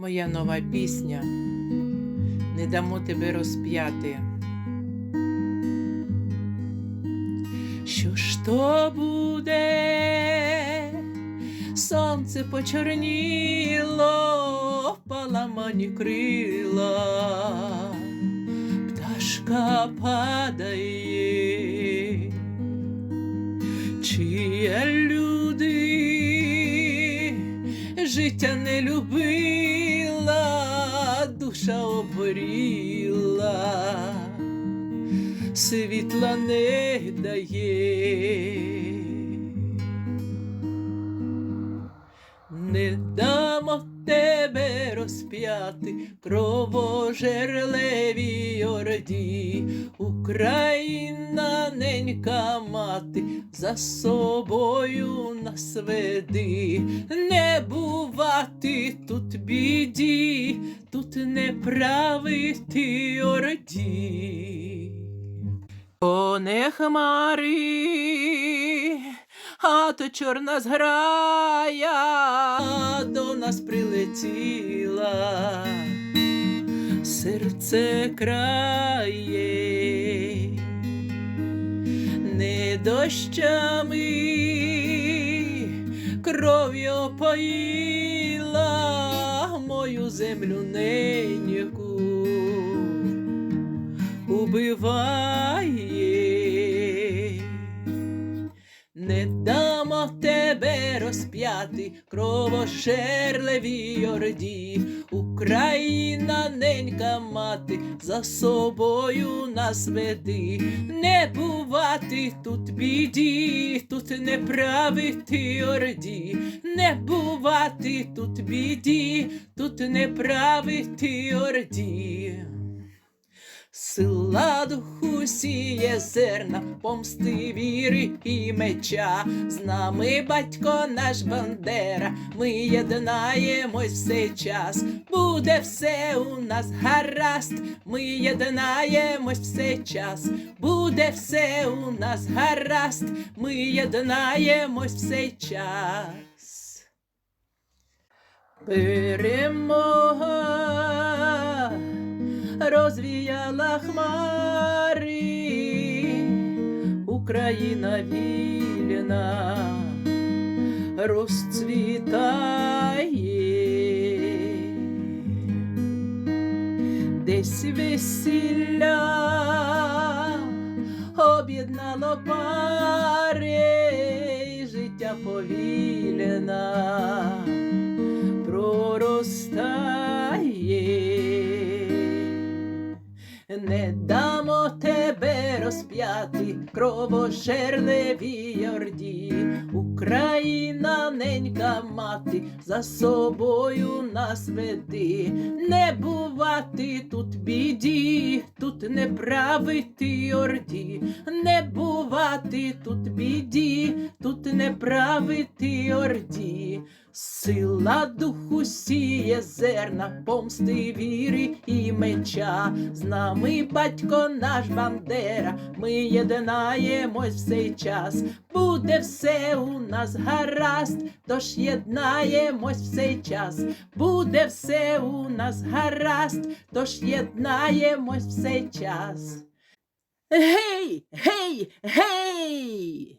Моя нова пісня. Не дамо тебе розп'яти. Що ж то буде? Сонце почорніло, поламані крила, пташка падає, життя не любила, душа обгоріла, світла не дає. Не дамо тебе розп'яти кровожерливій орді, Україна ненька мати, за собою нас веди, не бувати тут біді, тут не правити орді. О, не хмари, а то чорна зграя до нас прилетіла, серце крає, не дощами, кров'ю поїла мою землю неньку убиває. Не дамо тебе розп'яти кровошерливій орді, Україна ненька мати, за собою нас веди, не бувати тут біді, тут не правити орді, не бувати тут біді, тут не правити орді. Сила духу сіє зерна, помсти віри і меча. З нами батько наш Бандера, ми єднаємось все час. Буде все у нас гаразд, ми єднаємось все час. Буде все у нас гаразд, ми єднаємось все час. Перемога розвіяла хмари, Україна вільна розцвітає, десь весілля об'єднало пари, життя повільна проростає. Не дамо тебе розп'яти кровожерливій орді, Україна ненька мати, за собою нас веди, не бувати тут біді, тут не правити орді, не бувати тут біді, тут не правити орді. Сила духу сіє зерна, помсти віри і меча. З нами батько наш Бандера, ми єднаємось в цей час. Буде все у нас гаразд, тож єднаємось цей час. Буде все у нас гаразд, тож єднаємось цей час. Гей, гей, гей!